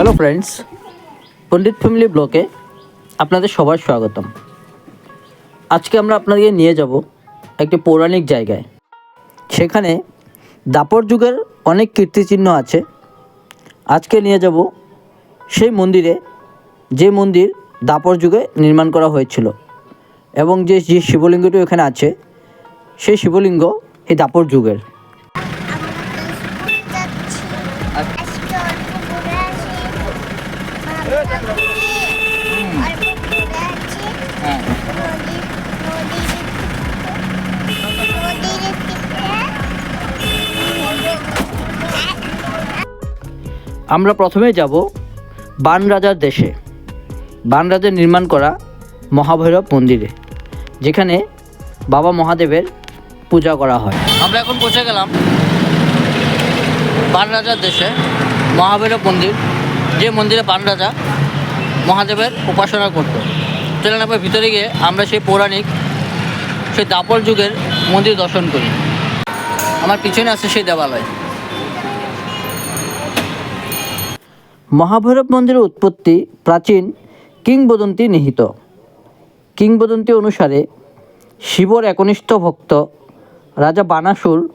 Hello friends পণ্ডিত family ব্লকে আপনাদের সবার স্বাগতম। আজকে আমরা আপনাদেরকে নিয়ে যাব একটি পৌরাণিক জায়গায়। সেখানে দাপর যুগের অনেক কীর্তিচিহ্ন আছে। আজকে নিয়ে যাব সেই মন্দিরে যে মন্দির দাপর যুগে নির্মাণ করা হয়েছিল এবং যে যে শিবলিঙ্গটি ওখানে আছে, সেই শিবলিঙ্গ এই দাপর যুগের। আমরা প্রথমে যাব বান রাজার দেশে। বান নির্মাণ করা মহাভৈরব মন্দিরে, যেখানে বাবা মহাদেবের পূজা করা হয়। আমরা এখন পৌঁছে গেলাম বান রাজার দেশে, মহাভৈরব মন্দির, যে মন্দিরে বান রাজা মহাদেবের উপাসনা করত। চলেন একবার ভিতরে গিয়ে আমরা সেই পৌরাণিক, সেই দাপর যুগের মন্দির দর্শন করি। আমার পিছনে আছে সেই দেবালয়। মহাভৈরব মন্দিরের উৎপত্তি প্রাচীন কিংবদন্তি নিহিত। কিংবদন্তি অনুসারে শিবর একনিষ্ঠ ভক্ত রাজা বানাসুর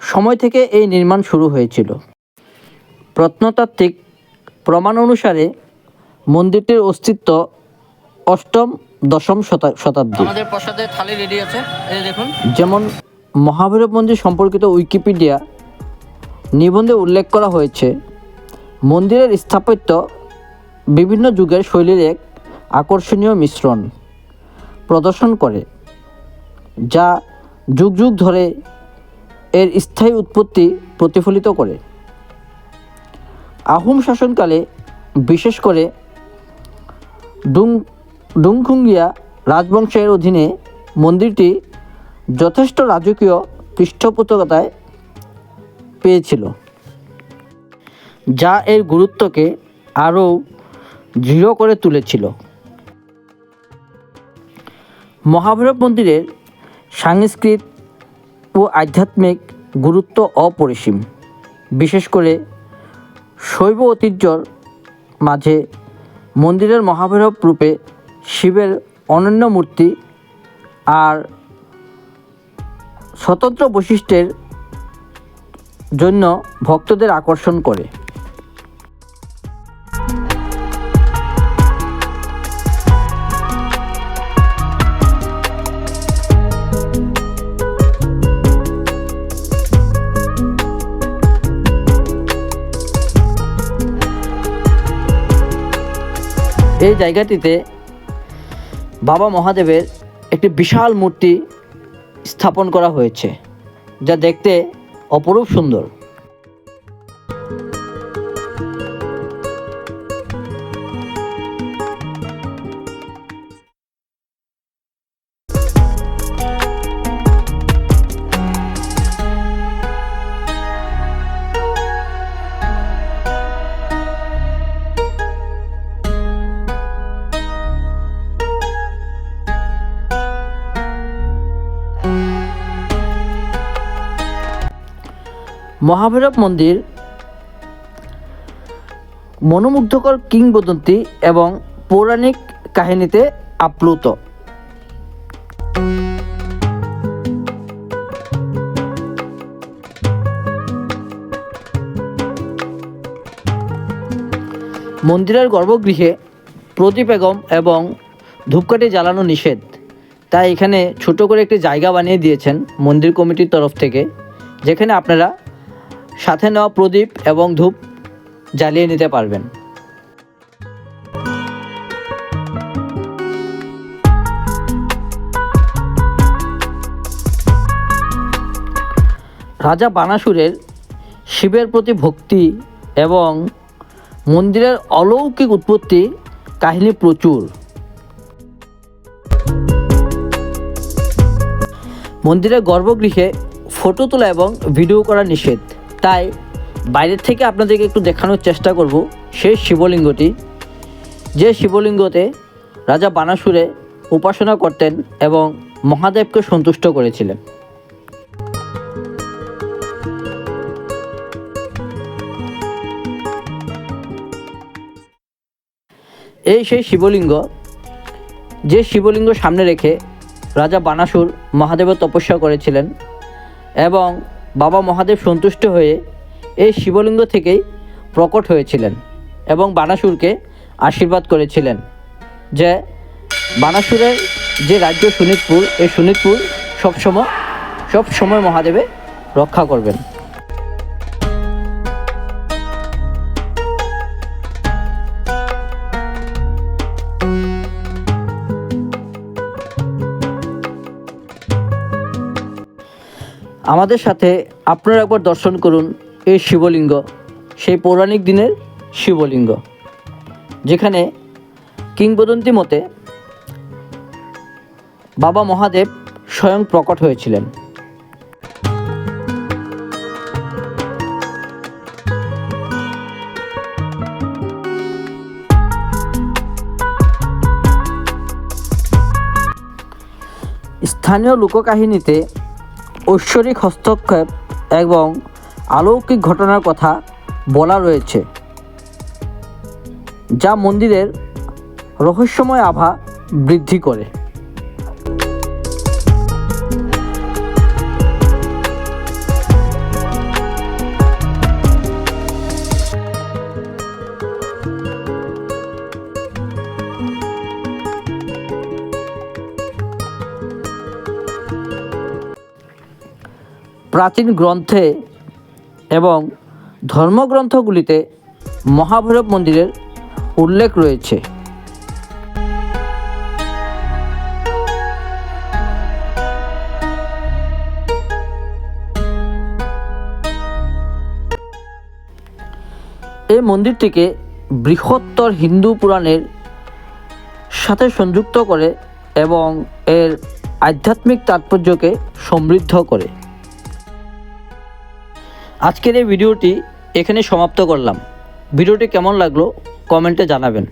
সময় থেকে এই নির্মাণ শুরু হয়েছিল। প্রত্নতাত্ত্বিক প্রমাণ অনুসারে মন্দিরটির অস্তিত্ব অষ্টম দশম শতা- শতাব্দী। আমাদের প্রসাদের থালি রেডি আছে এই দেখুন। যেমন মহাভৈরব মন্দির সম্পর্কিত উইকিপিডিয়া নিবন্ধে উল্লেখ করা হয়েছে মন্দিরের স্থাপত্য বিভিন্ন যুগের শৈলীর এক আকর্ষণীয় মিশ্রণ প্রদর্শন করে, যা যুগ যুগ ধরে এর স্থায়ী উৎপত্তি প্রতিফলিত করে। আহোম শাসনকালে, বিশেষ করে ডুং ডুংখুঙ্গিয়া রাজবংশের অধীনে মন্দিরটি যথেষ্ট রাজকীয় পৃষ্ঠপোষকতায় পেয়েছিল। যা এর গুরুত্বকে আরও দৃঢ় করে তুলেছিল। মহাভৈরব মন্দিরের সাংস্কৃত ও আধ্যাত্মিক গুরুত্ব অপরিসীম। বিশেষ করে শৈব ঐতিহ্যর মাঝে মন্দিরের মহাভৈরব রূপে শিবের অনন্য মূর্তি আর স্বতন্ত্র বৈশিষ্ট্যের জন্য ভক্তদের আকর্ষণ করে। এই জায়গাটিতে বাবা মহাদেবের একটি বিশাল মূর্তি স্থাপন করা হয়েছে যা দেখতে অপরূপ সুন্দর। মহাভৈরব মন্দির, মনোমুগ্ধকর কিংবদন্তি এবং পৌরাণিক কাহিনীতে আপ্লুত। মন্দিরের গর্ভগৃহে প্রদীপ এগম এবং ধূপকাঠি জ্বালানো নিষেধ। তাই এখানে ছোট করে একটি জায়গা বানিয়ে দিয়েছেন মন্দির কমিটির তরফ থেকে, যেখানে আপনারা সাথে নেওয়া প্রদীপ এবং ধূপ জ্বালিয়ে নিতে পারবেন। রাজা বানাসুরের শিবের প্রতি ভক্তি এবং মন্দিরের অলৌকিক উৎপত্তি কাহিনী প্রচুর। মন্দিরের গর্ভগৃহে ফটো তোলা এবং ভিডিও করা নিষেধ। তাই বাইরের থেকে আপনাদেরকে একটু দেখানোর চেষ্টা করব সেই শিবলিঙ্গটি। যে শিবলিঙ্গতে রাজা বানাসুরে উপাসনা করতেন এবং মহাদেবকে সন্তুষ্ট করেছিলেন। এই সেই শিবলিঙ্গ, যে শিবলিঙ্গ সামনে রেখে রাজা বানাসুর মহাদেবের তপস্যা করেছিলেন এবং বাবা মহাদেব সন্তুষ্ট হয়ে এই শিবলিঙ্গ থেকেই প্রকট হয়েছিলেন এবং বানাসুরকে আশীর্বাদ করেছিলেন। যে বানাসুরের যে রাজ্য সুনিতপুর, এই সুনিতপুর সবসময় সবসময় মহাদেবে রক্ষা করবেন। আমাদের সাথে আপনারা একবার দর্শন করুন এই শিবলিঙ্গ, সেই পৌরাণিক দিনের শিবলিঙ্গ, যেখানে কিংবদন্তি মতে বাবা মহাদেব স্বয়ং প্রকট হয়েছিলেন। স্থানীয় লোককাহিনীতে ঐশ্বরিক হস্তক্ষেপ এবং আলৌকিক ঘটনার কথা বলা রয়েছে যা মন্দিরের রহস্যময় আভা বৃদ্ধি করে। প্রাচীন গ্রন্থে এবং ধর্মগ্রন্থগুলিতে মহাভৈরব মন্দিরের উল্লেখ রয়েছে। এই মন্দিরটিকে বৃহত্তর হিন্দু পুরাণের সাথে সংযুক্ত করে এবং এর আধ্যাত্মিক তাৎপর্যকে সমৃদ্ধ করে। আজকের এই ভিডিওটি এখানে সমাপ্ত করলাম। ভিডিওটি কেমন লাগল কমেন্টে জানাবেন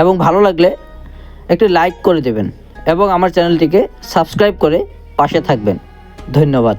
এবং ভালো লাগলে একটি লাইক করে দেবেন এবং আমার চ্যানেলটিকে সাবস্ক্রাইব করে পাশে থাকবেন। ধন্যবাদ।